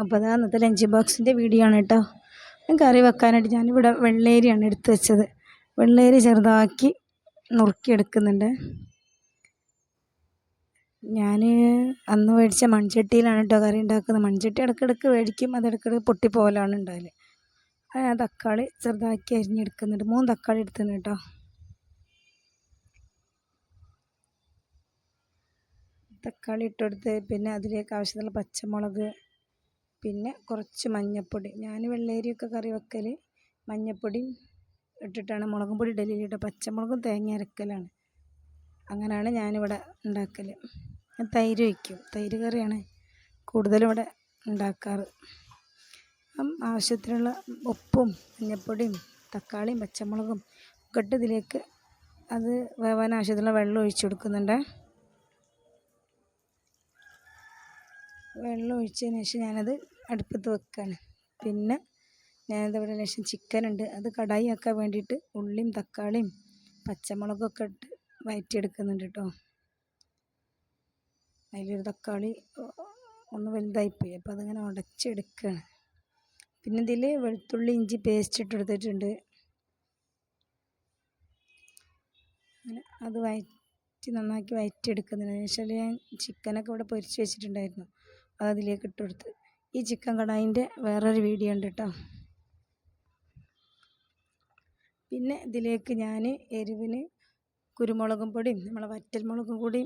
അപ്പോൾ അതാ അന്നത്തെ ലഞ്ച് ബോക്സിന്റെ വീഡിയോ ആണ് കേട്ടോ. കറി വെക്കാനായിട്ട് ഞാനിവിടെ വെള്ളേരിയാണ് എടുത്തു വെച്ചത്. വെള്ളേരി ചെറുതാക്കി നുറുക്കിയെടുക്കുന്നുണ്ട്. ഞാൻ അന്ന് മേടിച്ച മൺചട്ടിയിലാണ് കേട്ടോ കറി ഉണ്ടാക്കുന്നത്. മൺചട്ടി ഇടയ്ക്കിടയ്ക്ക് മേടിക്കും അത് ഇടയ്ക്കിടയ്ക്ക് പൊട്ടിപ്പോലാണ് ഉണ്ടാകൽ ഞാൻ തക്കാളി ചെറുതാക്കി അരിഞ്ഞെടുക്കുന്നുണ്ട്. മൂന്ന് തക്കാളി എടുത്തുണ്ട് കേട്ടോ. തക്കാളി ഇട്ടെടുത്ത് പിന്നെ അതിലേക്ക് ആവശ്യത്തിനുള്ള പച്ചമുളക് പിന്നെ കുറച്ച് മഞ്ഞൾപ്പൊടി ഞാൻ വെള്ളരിയൊക്കെ കറി വെക്കൽ മഞ്ഞൾപ്പൊടിയും ഇട്ടിട്ടാണ്. മുളകും പൊടി ഇടലില്ല പച്ചമുളകും തേങ്ങ അരക്കലാണ്. അങ്ങനെയാണ് ഞാനിവിടെ ഉണ്ടാക്കൽ തൈര് വയ്ക്കും. തൈര് കറിയാണ് കൂടുതലും ഇവിടെ ഉണ്ടാക്കാറ്. ആവശ്യത്തിനുള്ള ഉപ്പും മഞ്ഞൾപ്പൊടിയും തക്കാളിയും പച്ചമുളകും ഒക്കെ ഇട്ട് ഇതിലേക്ക് അത് വേവാൻ ആവശ്യത്തിനുള്ള വെള്ളം ഒഴിച്ചു കൊടുക്കുന്നുണ്ട്. വെള്ളം ഒഴിച്ചതിന് ശേഷം ഞാനത് അടുപ്പത്ത് വെക്കുകയാണ് പിന്നെ ഞാനത് ലേശം ചിക്കൻ ഉണ്ട് അത് കടായി ആക്കാൻ വേണ്ടിയിട്ട് ഉള്ളിയും തക്കാളിയും പച്ചമുളകൊക്കെ ഇട്ട് വയറ്റിയെടുക്കുന്നുണ്ട് കേട്ടോ. അതിലൊരു തക്കാളി ഒന്ന് വലുതായിപ്പോയി. അപ്പോൾ അതിങ്ങനെ ഉടച്ചെടുക്കുകയാണ്. പിന്നെ ഇതിൽ വെളുത്തുള്ളി ഇഞ്ചി പേസ്റ്റ് ഇട്ട് എടുത്തിട്ടുണ്ട്. അങ്ങനെ അത് വയറ്റി നന്നാക്കി വഴറ്റിയെടുക്കുന്നതിന് ശേഷം ഞാൻ ചിക്കനൊക്കെ ഇവിടെ പൊരിച്ച് വെച്ചിട്ടുണ്ടായിരുന്നു. അതിലേക്ക് ഇട്ട് കൊടുത്ത് ഈ ചിക്കൻ കടായിന്റെ വേറൊരു വീഡിയോ ഉണ്ട് കേട്ടോ. പിന്നെ ഇതിലേക്ക് ഞാൻ എരിവിന് കുരുമുളകും പൊടിയും നമ്മളെ വറ്റൽമുളകും കൂടി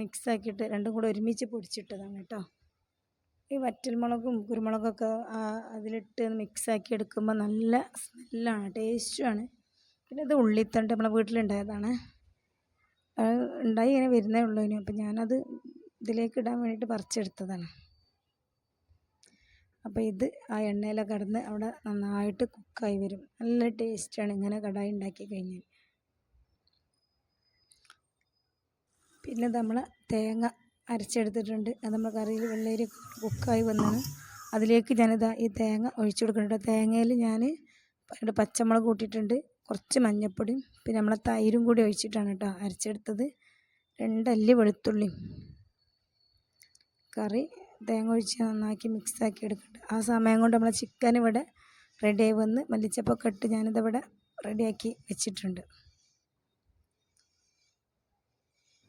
മിക്സ് ആക്കിയിട്ട് രണ്ടും കൂടെ ഒരുമിച്ച് പൊടിച്ചിട്ടതാണ് കേട്ടോ. ഈ വറ്റൽമുളകും കുരുമുളകൊക്കെ അതിലിട്ട് മിക്സാക്കി എടുക്കുമ്പോൾ നല്ല സ്മെല്ലാണ് ടേസ്റ്റുമാണ് പിന്നെ ഇത് ഉള്ളിത്തണ്ട് നമ്മളെ വീട്ടിലുണ്ടായതാണ്. ഉണ്ടായി ഇങ്ങനെ വരുന്നേ ഉള്ളൂ ഇനി. അപ്പം ഞാനത് ഇതിലേക്ക് ഇടാൻ വേണ്ടിയിട്ട് പറിച്ചെടുത്തതാണ്. അപ്പോൾ ഇത് ആ എണ്ണയിൽ കടന്ന് അവിടെ നന്നായിട്ട് കുക്കായി വരും. നല്ല ടേസ്റ്റാണ് ഇങ്ങനെ കടായി ഉണ്ടാക്കി കഴിഞ്ഞാൽ. പിന്നെ നമ്മൾ തേങ്ങ അരച്ചെടുത്തിട്ടുണ്ട്. അത് നമ്മൾ കറിയിൽ വെള്ളരി കുക്കായി വന്നാണ്. അതിലേക്ക് ഞാനിതാ ഈ തേങ്ങ ഒഴിച്ചു കൊടുക്കുന്നുണ്ട് തേങ്ങയിൽ ഞാൻ പച്ചമുളക് കൂട്ടിയിട്ടുണ്ട്. കുറച്ച് മഞ്ഞപ്പൊടിയും പിന്നെ നമ്മളെ തൈരും കൂടി ഒഴിച്ചിട്ടാണ് കേട്ടോ അരച്ചെടുത്തത്. രണ്ടല്ലി വെളുത്തുള്ളിയും. കറി തേങ്ങ ഒഴിച്ച് നന്നാക്കി മിക്സാക്കി എടുക്കട്ടെ ആ സമയം കൊണ്ട് നമ്മളെ ചിക്കൻ ഇവിടെ റെഡിയായി വന്ന് മല്ലിച്ചപ്പൊക്കെ ഇട്ട് ഞാനിതിവിടെ റെഡിയാക്കി വെച്ചിട്ടുണ്ട്.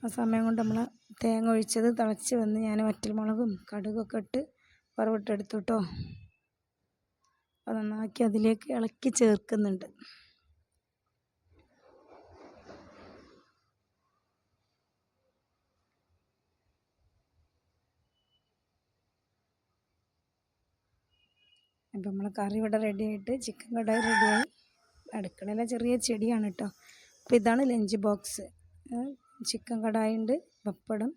ആ സമയം കൊണ്ട് നമ്മൾ തേങ്ങ ഒഴിച്ചത് തിളച്ച് വന്ന് ഞാൻ വറ്റൽമുളകും കടുകൊക്കെ ഇട്ട് വറവിട്ടെടുത്തു കേട്ടോ അത് നന്നാക്കി അതിലേക്ക് ഇളക്കി ചേർക്കുന്നുണ്ട്. അപ്പം നമ്മൾ കറി ഇവിടെ റെഡി ആയിട്ട് ചിക്കൻ കടായി റെഡിയായി അടുക്കളയിലെ ചെറിയ ചെടിയാണ് കേട്ടോ അപ്പോൾ ഇതാണ് ലഞ്ച് ബോക്സ് ചിക്കൻ കടായി ഉണ്ട് പപ്പടം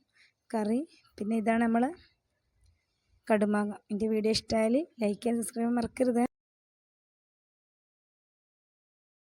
കറി. പിന്നെ ഇതാണ് നമ്മൾ കടുമാങ്ങ. എന്റെ വീഡിയോ ഇഷ്ടമായാൽ ലൈക്ക് ചെയ്യാൻ സബ്സ്ക്രൈബ് മറക്കരുത്.